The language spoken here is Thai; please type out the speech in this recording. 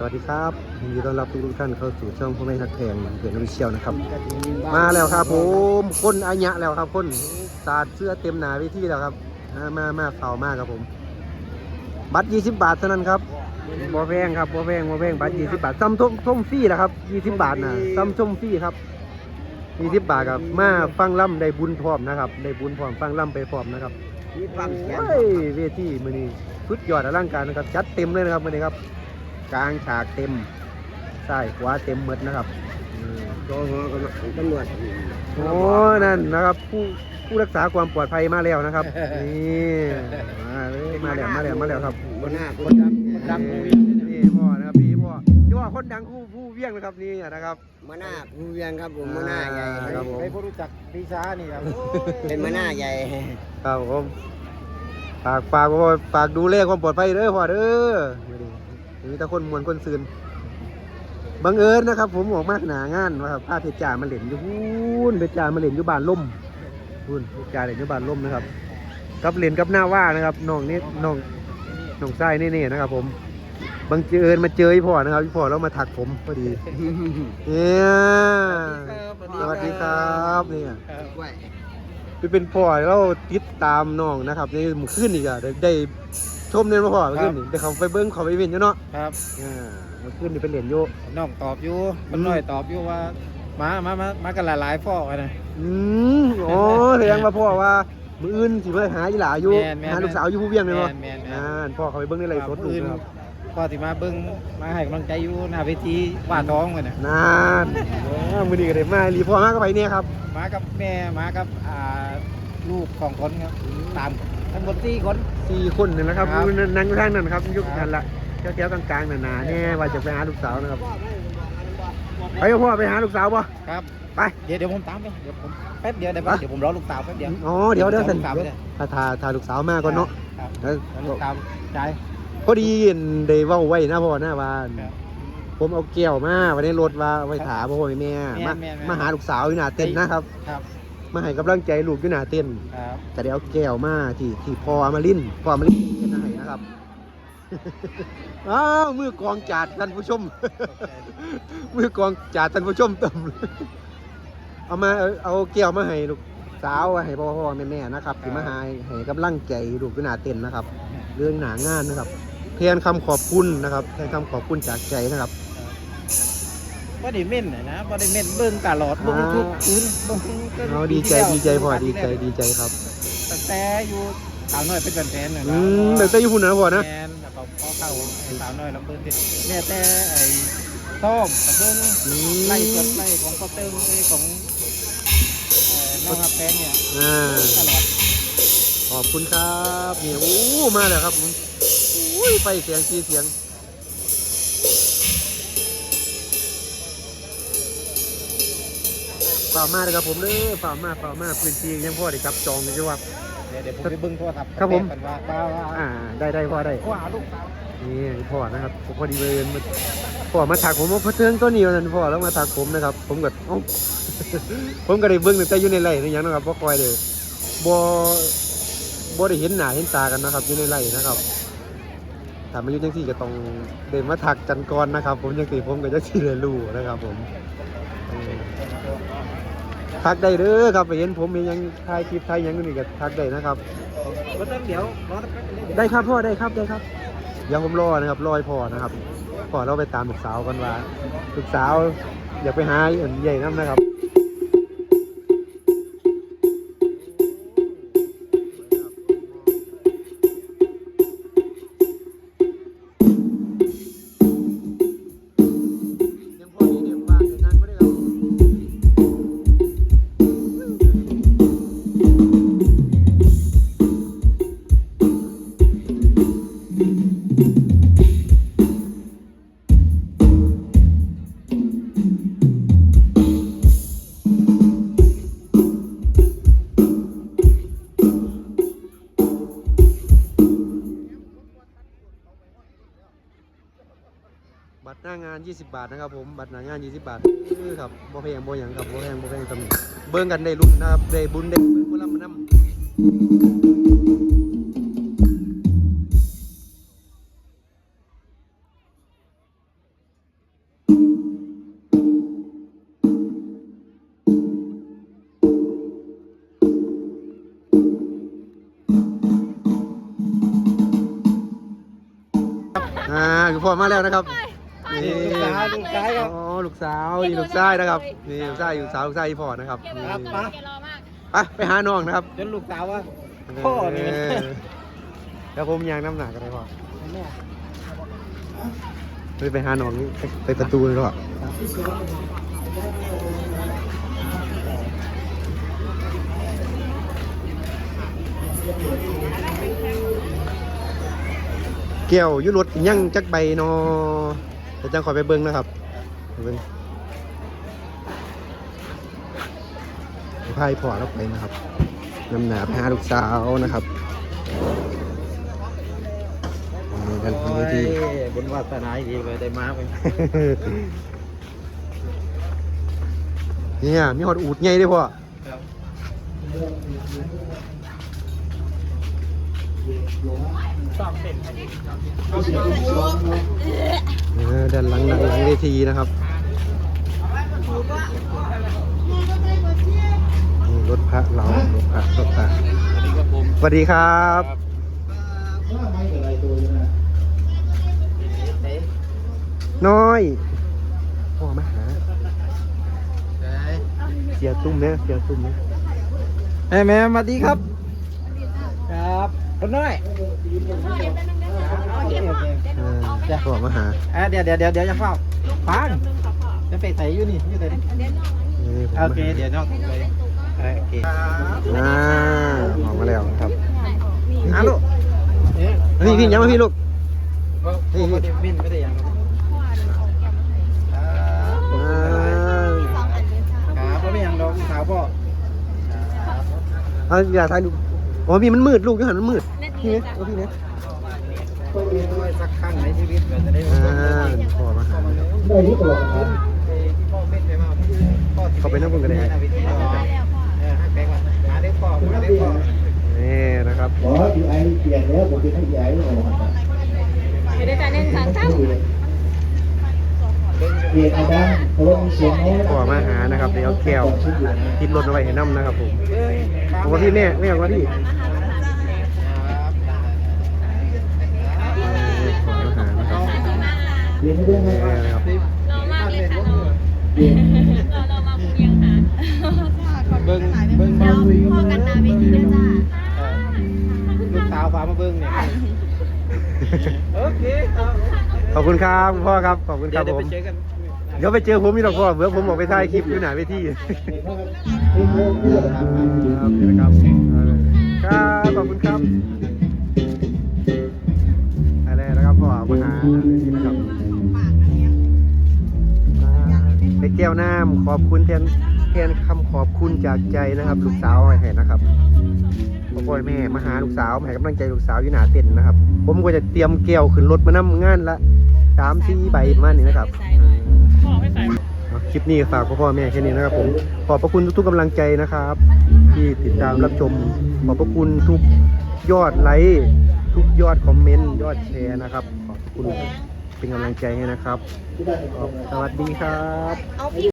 สวัสดีครับยินดีต้อนรับทุกๆท่านเข้าสู่ช่องพ่อแม่ทักแพงเกิดนวิเชียวนะครับ มาแล้วครับผมคนอาญะแล้วครับคนสาดเสื้อเต็มหนาเวิธีแล้วครับ มามามาเข่ามากครับผม บัตร20 บาทเท่านั้นครับบ่แพงครับบ่แพงบ่แพงบัตร20 บาทซ้ำส้มส้มฟรีแหละครับ20 บาทนะซ้ำส้มฟรีครับ20บาทครับ มาฟังล่ำได้บุญพร้อมนะครับได้บุญพร้อมฟังล่ำไปพร้อมนะครับมีฟังเสียงโอ้ยเวทีมือนี้ชุดยอดอลังการนะครับ จัดเต็มเลยนะครับมือนี้ครับ กลางฉากเต็มใช่ขวาเต็มหมดนะครับอืมโจโหตำรวจโอ้นั่นนะครับ ผู้ผู้รักษาความปลอดภัยมาแล้วนะครับ นี่มาเลยมาแล้วมาแล้วมาแล้วครับคนหน้าคนดังคนดังผู้วิ่งนี่พ่อนะครับพี่พ่อพี่พ่อคนดังผู้ผู้เวียงนะครับนี่นะครับมาหน้าผู้เวียงครับผมมาหน้าใหญ่ครับผมใครผู้รู้จักปีชานี่ครับเป็นมาหน้าใหญ่ครับผมฝากฝากพ่อฝากดูแลความปลอดภัยเด้อพ่อเด้อ มีแต่คนมวนคนซืนบังเอิญนะครับ ผมออกมาหนางานนะครับพาเพชรจ่ามาเล่นอยู่พูนเพชรจ่ามาเล่นอยู่บ้านล่มพูนเพชรจ่าเล่นอยู่บ้านล่มนะครับกับเล่นกับหน้าว่านะครับน้องนี่น้องน้องไส้นี่ๆนะครับ ผมบังเอิญมาเจอพี่พ่อนะครับพี่พ่อแล้วมาถักผมพอดีเนี่ยสวัสดีครับเนี่ยไหวไปเป็นพ่อเราติดตามน้องนะครับในหมู่ขึ้นอีกอะได้ได้ ชมเนี่ยมาพ่อเมื่อคืนนี่ได้เขาไปเบิ้งเขาไปเวียนอยู่เนาะครับอ่าเมื่อคืนนี่เป็นเหรียญอยู่น้องตอบอยู่มันน้อยตอบอยู่ว่ามามามามากันหลายๆพ่อกันนะอืมอ๋อแสดงว่าพ่อว่ามืออื่นสิมาหาอีหลาอยู่แม่นแม่นหาลูกสาวอยู่ผู้เวียงเลยแมเนาะนแมนแมอ่านพ่อเขาไปเบิ้งในไรสดดูอื่นนะครับพ่อที่มาเบิ้งมาให้กำลังใจอยู่หน้าเวทีว่าท้องกันนะนานอ๋อมือดีก็ได้มารีพ่อมากก็ไปเนี่ยครับ มากับแม่มากับอ่าลูกของคนครับตาม ทั้งหมดสี่คน สี่คนนี่แหละครับครับ นั่งอยู่ทางนั้นครับยุคครับนั้นละแถวๆกลางๆหนาๆแน่ว่าจะไปหาลูกสาวนะครับไปกับพ่อไปหาลูกสาวป่ะครับ ไป เดี๋ยวเดี๋ยวผมตามไป เดี๋ยวผมแป๊บเดียวได้ปะฮะเดี๋ยวผมรอลูกสาวแป๊บเดียวอ๋อเดี๋ยวเดี๋ยวรสัอนลูกสาวไปเลยถ้าทาทาลูกสาวมาก่อนเนาะครับแล้วรอลูกสาวใจายพอดีได้เว้าไว้นะพ่อหน้าบ้าน ครับ ผมเอาแก้วมาวันนี้รถว่าเอาไว้ถามพ่อแม่แม่มาแม่แม่มาหาลูกสาวอยู่หน้าเต้นนะครับ ครับ มาให้กำลังใจลูกอยู่หน้าเต้นครับแต่เดี๋ยวเอาแก้วมาที่ที่พ่ออมาลินพ่ออมาลินเป็นให้นะครับ อ้าวมือกองจาดท่านผู้ชม มือกองจาดท่านผู้ชมเต็มเอามาเอาเอาแก้วมาให้ลูกสาวให้พ่อพ่อแม่แม่นะครับที่มาให้ให้กำลังใจลูกอยู่หน้าเต้นนะครับ เรื่องหนางานนะครับแทนคำขอบคุณนะครับแทนคำขอบคุณจากใจนะครับ บ่ได้เม่นน่ะนะบ่ได้เม่นเบิ่งตลอดเบิ่งทุกคืนเบิ่งจนเอาดีใจปีดีที่ใจแล้วพ่อดีใจดีใจครับตั้งแต่อยู่สาวน้อยเป็นแฟนๆน่ะอืนะมเดี๋ยวจะอยู่พุ่นนะพ่อนะแม่นแล้วก็พอเข้าไอ้สาวน้อยลำเบิ่งที่แม่แต่ไอ้ต้อมกับเบิ่งอืไล่สดมไล่ของพ่อเติงไอ้ของเอ่อน้องฮับแพงเนี่ยอ่าตลอดขอบคุณครับเนี่ยโอ้มาแล้วครับผมอุ้ยไฟเสียงสีเสียง เปล่ามาเลยครับผมเด้อเปล่ามาเปล่ามาพื้นที่ยังพ่อได้จับจองเลยใช่ไหมเดี๋ยวเดี๋ยวผมไปเบิ่งโทรศัพท์ครับผมแกันว่าว่าว่าอ่า ได้ได้พ่อได้ ว่าลูกสาวนี่พ่อนะครับผมพอดีเลยมาพ่อมาถักผมว่าพอเทืองตัวนี้นั่นพ่อแล้วมาถักผมนะครับ ผมก็เอ้า ผมก็ได้เบิ่งตั้งแต่อยู่ในไร่ในหยังนะครับบ่คอยเลยบ่บ่ได้เห็นหน้าเห็นตากันนะครับอยู่ในไร่นะครับถ้ามาอยู่จังซี่ก็ต้องเดินมาถักกันก่อนนะครับ ผมจังซี่ผมก็จะสิได้รู้นะครับ ผมเออ ทักได้เด้อครับไปเห็นผมมียังถ่ายคลิปถ่ายหยังอยู่นี่ก็ทักได้นะครับบ่ต้องเดี๋ยวรอแป๊บนึงได้ครับพ่อได้ครับได้ครับเดี๋ยวผมรอนะครับรอยพ่อนะครับพ่อเราไปตามลูกสาวกันว่าลูกสาวอยากไปหาอันใหญ่น้ำนะครับ หน้างาน 20 บาทนะครับผมบัตรหน้างาน 20 บาทชื่อครับบ่แพงบ่หยังครับบ่แพงบ่แพงตำหนิเบิ่งกันได้รุ่นนะครับได้บุญได้เบิ่งบ่ลำมันน้ำอ่มาแล้วนะครับ นี่ลูกสาวลูกชายครับ อ๋อลูกสาวนี่ลูกชายนะครับนี่ลูกชายลูกสาวลูกชายอีพ่อนะครับนี่ครับมาไปไปหาน้องนะครับจนลูกสาวว่าพ่อนี่เออเดี๋ยวผมยางน้ำหนักกันเลยพ่อไปไปหาน้องนี่ไปไปประตูเลยพ่อเกี่ยวอยุรถยังจักใบเนอ แต่จังขอไปเบิ้งนะครับไปเบิ้งพายพ่อเราไปนะครับนำหนาไปหาลูกสาวนะครับนี่กันโอ้ที่ยที่บุญวาสนาดีไปได้มาไปเนี่ยมีหอดอูดใหญ่ด้วยพ่อครับเออ ด้านหลังด้านหลังเวทีนะครับนี่รถพระเรารถพระรถพระสวัสดีครับผมสวัสดีครับน้อยพ่อมาหาเสียตุ้มเนี่ยเสียตุ้มเนี่ยแม่แม่สวัสดีครับ ครับคนน้อย เออพ่อมาหาอะเดี๋ยวเดี๋ยวเดี๋ยวเดี๋ยวจะเฝ้าฟังจะไปใส่อยู่นี่อยู่ไหนนี่นี่ผมโอมาเคหาเดี๋ยวน้องไปเออโอเคอ่าออกมาแล้วนะครับฮัลโหลพี่พี่ยังมาพี่ลูกพี่ไม่ได้บินไม่ได้ยังครับอ่าครับพ่อไม่ยังดอกขาวพ่อเอาอย่าถ่ายลูกอ๋อพี่มันมืดลูกอยูหันมันมืดพี่เนี่ยเอาพี่เนี่ย สักครั้งในชีวิตก็จะได้อ่าพ่อมาหาที่พ่อเป็นไปมาพ่อเขาไปนั่งบนกระไดเออให้แบงค์มาหานี่นะครับขอที่ไอเปลี่ยนแล้วผมายออกมาไม่ด้วยกันหนึ่งสองสามเปลี่ยนอาดังเพราะว่ามีเสียงพ่อมาหานะครับเดี๋ยวเอาแก้วติดรถเอาไว้ให้น้ำนะครับผมผมว่าพี่แม่แม่ว่าพี่พ่อมาหานะครับ เปลี่ยนไม่ได้ไหมแม่นะครับเรามากเลยค่ะเราเราเรามาคุยยังค่ะเบิ้งเบิ้งเดี๋ยวพ่อกันนาเวทีด้วยจ้าลูกสาวพามาเบิ้งเนี่ยโอเคครับขอบคุณครับคุณพ่อครับขอบคุณคเดี๋ยรัวบเดี๋ยวผมไปเจอกันเดี๋ยวไปเจอผมอีกหรอกพ่อเบื่อผมออกไปถ่ายคลิปอยู่หนาเวทีครับนะครับครับขอบคุณครับอะไรนะครับพ่อมาหาที่นะครับ แก้วน้ำขอบคุณแทนแทนคำขอบคุณจากใจนะครับ ลูกสาวให้นะครับพ่อพ่อแม่มาหาลูกสาวมาให้กำลังใจลูกสาวอยู่หนาเต็นนะครับ ผมก็จะเตรียมแก้วขึ้นรถมานำงานละสามสี่ใบประมาณนี้นะครับคลิปนี้ฝากพ่อพ่อแม่แค่นี้นะครับผมขอบพระคุณทุกๆกำลังใจนะครับ ที่ติดตามรับชม ขอบพระคุณทุกยอดไลค์ทุกยอดคอมเมนต์ยอดแชร์นะครับ ขอบคุณ เป็นกำลังใจให้นะครับ สวัสดีครับ